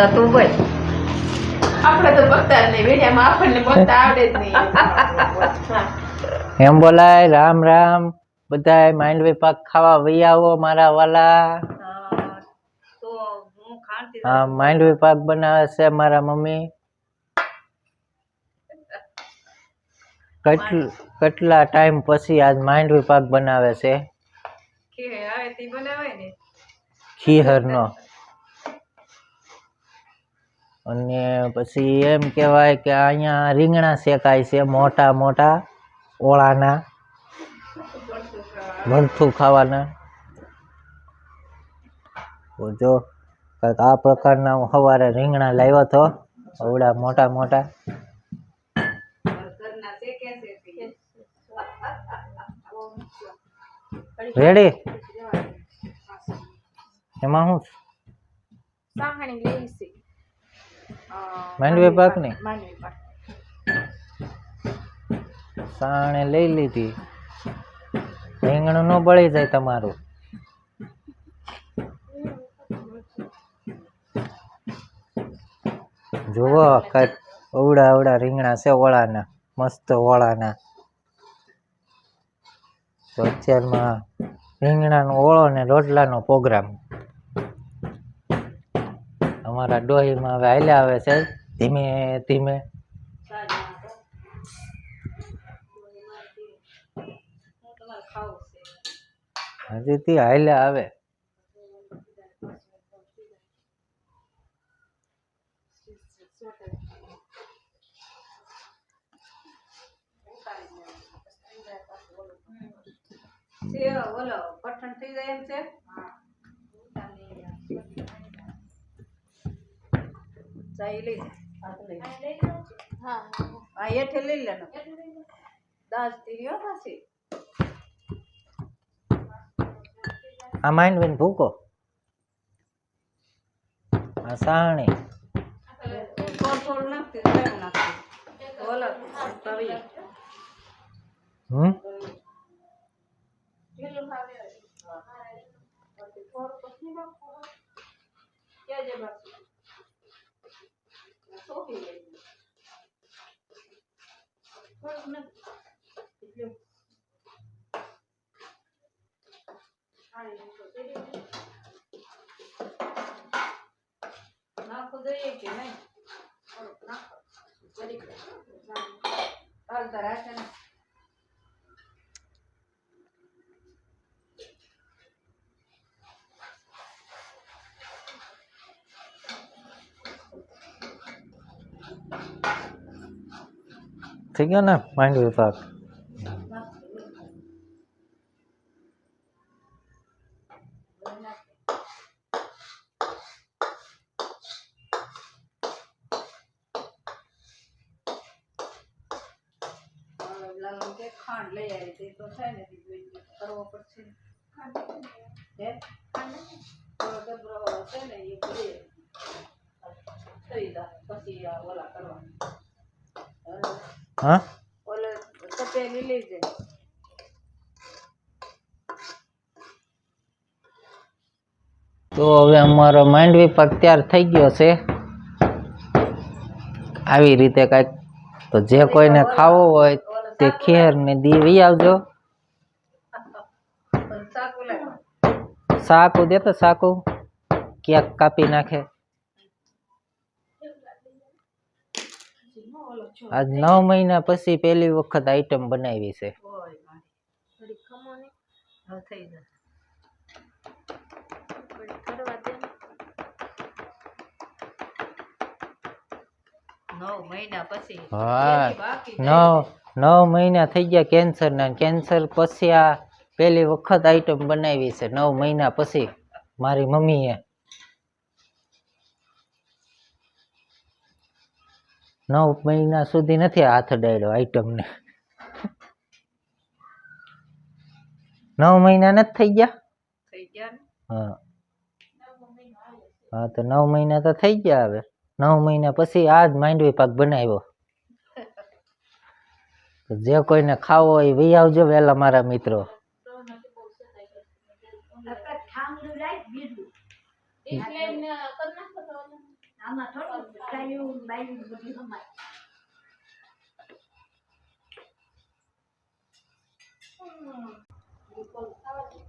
તો તું બોલ આપણે તો બોલતા જ નહીં વેડિયામાં આપણને બોલતા આવડે જ નહીં. એમ બોલાય રામ રામ બધાય માંડવી પાક ખાવા વહી આવો મારા વાલા. હું હા માંડવી પાક બનાવે છે મારા મમ્મી. કેટલા ટાઈમ પછી આજ માઇન્ડ પાક બનાવે છે? ખીહર ને? અને પછી એમ કહેવાય કે અહીંયા રીંગણા શેકાય છે મોટા મોટા ઓળાના ભરથું ખાવાના. તો જો કંઈક આ પ્રકારના હું સવારે રીંગણા લાવ્યો હતો અવડા મોટા મોટા. રેડી એમાં છે? સાહણી લેવી છે. માંડવી પાકની માંડવી પાક. સાણે લઈ લીધી. રીંગણું ન બળી જાય તમારું. જુઓ કંઈક અવડા અવડા રીંગણા છે ઓળાના મસ્ત ઓળાના. તો અત્યારમાં રીંગણાનો ઓળો ને રોટલાનો પ્રોગ્રામ. અમારા ડોહીમાં હવે હાલ્યા આવે છે. ધીમે ધીમે. હું તમારે હજી થી હાલ્યા આવે ઓલો પઠણ થઈ જાય એમ છે? ચાઈ લઈ જા. આ તો લઈ. હા આ હેઠે લઈ લેનો. દાસ તીર્યો પાછી. આ માંડવીને ભૂકો. આ સાણી થોડું થોડું નાખતી તો નાખતી ઓલો તવી હમ? ક્યાં જે બાકી સોપી લઈ થોડુંક નાખ. એટલું. આની નીચે તેરી દે. નાખવું જોઈએ કે નહીં નાખો જરીક. હાલતા રાખે ને થઈ ગયો ને? માઇન્ડ વિભાગ ખાંડ લઈ આવી તે તો થાય ને કરવો પડશે હે ડબરો છે ને, એ ભરી થઈ જાય પછી ઓલા હા? તો હવે અમારો માંડવી પાક તૈયાર થઈ ગયો છે. આવી રીતે કાંઈક તો જે કોઈને ખાવો હોય તે ખેર ને દીવી આવજો. સાકુ દેતો સાકુ. ક્યાંક કાપી નાખે. આજ નવ મહિના પછી પહેલી વખત આઈટમ બનાવી છે. હા નવ નવ મહિના થઈ ગયા કેન્સર ના. કેન્સર પછી આ પહેલી વખત આઈટમ બનાવી છે. નવ મહિના પછી. મારી મમ્મીએ. નવ મહિના સુધી નથી હાથ ડાયડો આઈટમને નવ મહિના નથી થઈ ગયા? થઈ ગયા ને? હા. હા તો નવ મહિના તો થઈ ગયા હવે. નવ મહિના પછી આ જ માંડવી પાક બનાવ્યો. જે કોઈને ખાવો એ વી આવજો વહેલા મારા મિત્રો. આમાં થોડું ટાયું બાયું બધું સમાય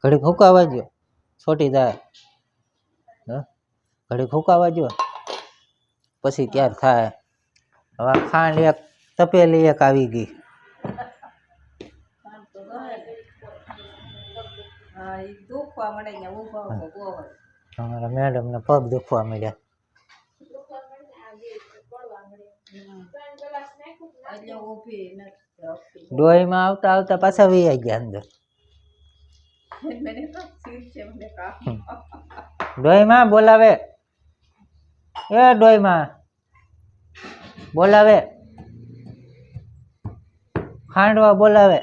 ઘડીક હુકાવા દ્યો. છોટી જાય. હ? ઘડીક હુકાવા જો પછી ત્યાર થાય? હવે ખાંડ એક તપેલી એક આવી ગઈ. હા મેડમ ને. અમારા મેડમને પગ દુખવા મળ્યા. એટલે ઊભી નથી ડોહીમાં આવતા આવતા પાછા વી ગયા અંદર. ડોહીમાં બોલાવે. એ ડોહીમાં. બોલાવે. ખાંડવા બોલાવે.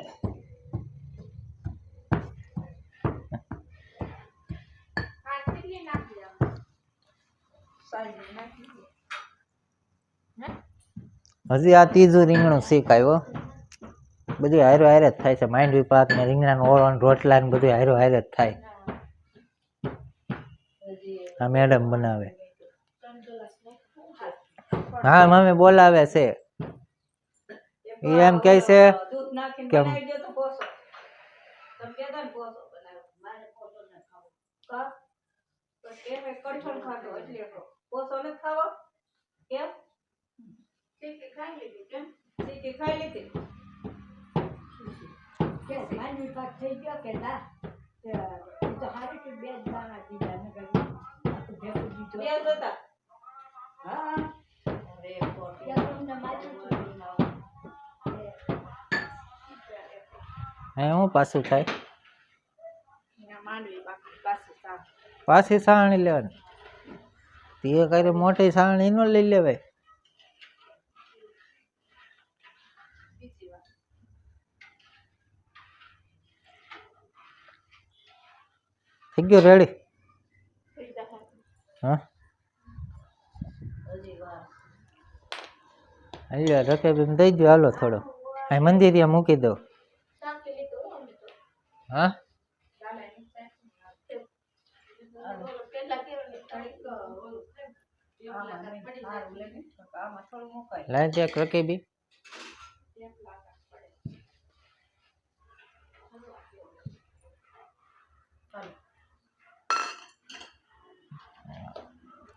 નાખી દે. હજી આ ત્રીજું રીંગણું શીખાયો બધું હારો હારે જ થાય છે. માઇન્ડ વિપાક ને રીંગણાનું ઓળણ, રોટલા ને બધું હારો હારે જ થાય. આ મેડમ બનાવે. હા, મમ્મી બોલાવે છે. એ એમ કહે છે કે કઠોળ ખાધો એટલે પોસો નથી ખાવો? કેમ? સીકી ખાઈ લીધી કેમ સીકી ખાઈ લીધી કે માનવી પાક થઈ ગયો કે ના તે ઈ તો હારી કે બે જ દાણા દીધા ને કઈ આખું ભેગું દીધું બે જ હતા હા અરે ખોટી. ત્યાં તમને માથું ચડ્યું. હે હું પાછું થાય એના માંડવી બાકી પાછી સાફ પાછી સાવણી લેવાની તે કઈ મોટી સાવણી નો લઈ લેવાય થઈ ગયો રેડી હા? અહીંયા રકેબેન દઈ દો હાલો થોડો. અહીં મંદિર મૂકી દો હા? લાઈ. રખે રકેબી પીસ છે તો તમે. જો.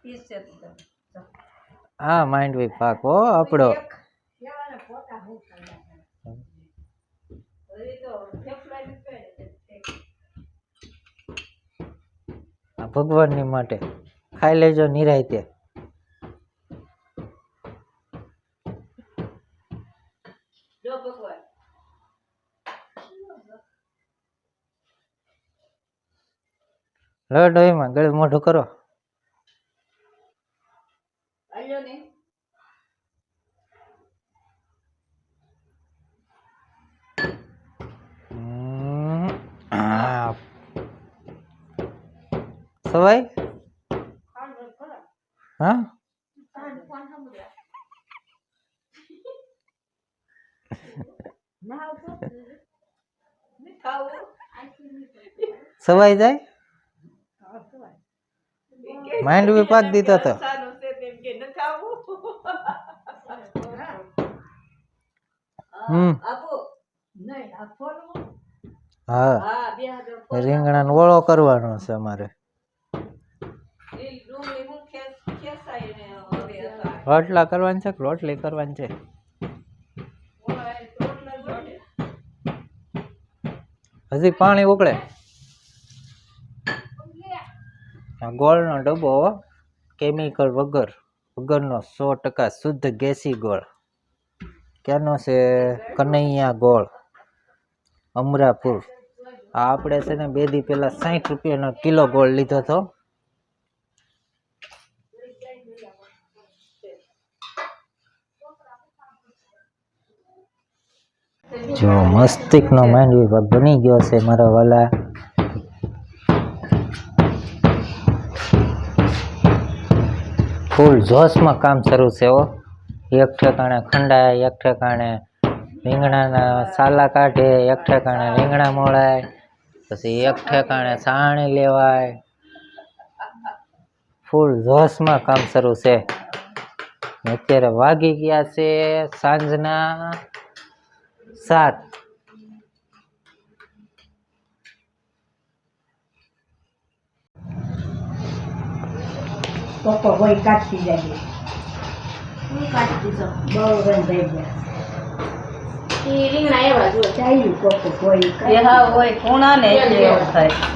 હા માઇન્ડ હો આપણો કેવાના ફોટા હું કર્યા. હજી તો થેપલા જ કહે ને તે. આ ભગવાનની માટે. ખાઈ લેજો નિરાયતે જો ભગવાન. લો ડોહીમાં ગળે મોઢું કરો આલ્યો ને હમ. આ. સવાઈ હા? સવાઈ જાય? માંડવી પાક દીધો તો. હમ. હા. રીંગણાનો ઓળો કરવાનો છે અમારે લીલ ડુંગળી હું ખેસ ખેસાય ને હવે હતા રોટલા કરવાની છે રોટલી કરવાની છે? હજી પાણી ઉકળે? ગોળનો ડબ્બો કેમિકલ વગર, વગરનો સો ટકા શુદ્ધ ગેસી ગોળ. ક્યાંનો છે? કનૈયા ગોળ, અમરાપુર. આ આપણે છે ને બે દી પહેલાં સાઠ રૂપિયાનો કિલો ગોળ લીધો હતો. જો મસ્તિષ્કનો માઇન્ડ વિભાગ બની ગયો છે મારા વાલા. ફૂલ જોશમાં કામ શરૂ છે ઓ એક ઠેકાણે ખંડાય, એક ઠેકાણે રીંગણાના સાલા કાઢે, એક ઠેકાણે રીંગણા મોળાય, પછી એક ઠેકાણે સાણી લેવાય. ફૂલ જોશમાં કામ શરૂ છે. અત્યારે વાગી ગયા છે સાંજના સાત. પપ્પા કોઈ કાઢતી જાય. હું કાઢી દીધો બહુ થઈ ગયા. રીંગણા એવા જો ચાલ્યું પપ્પા કોઈ એ હા હોય ખૂણા ને એવું થાય.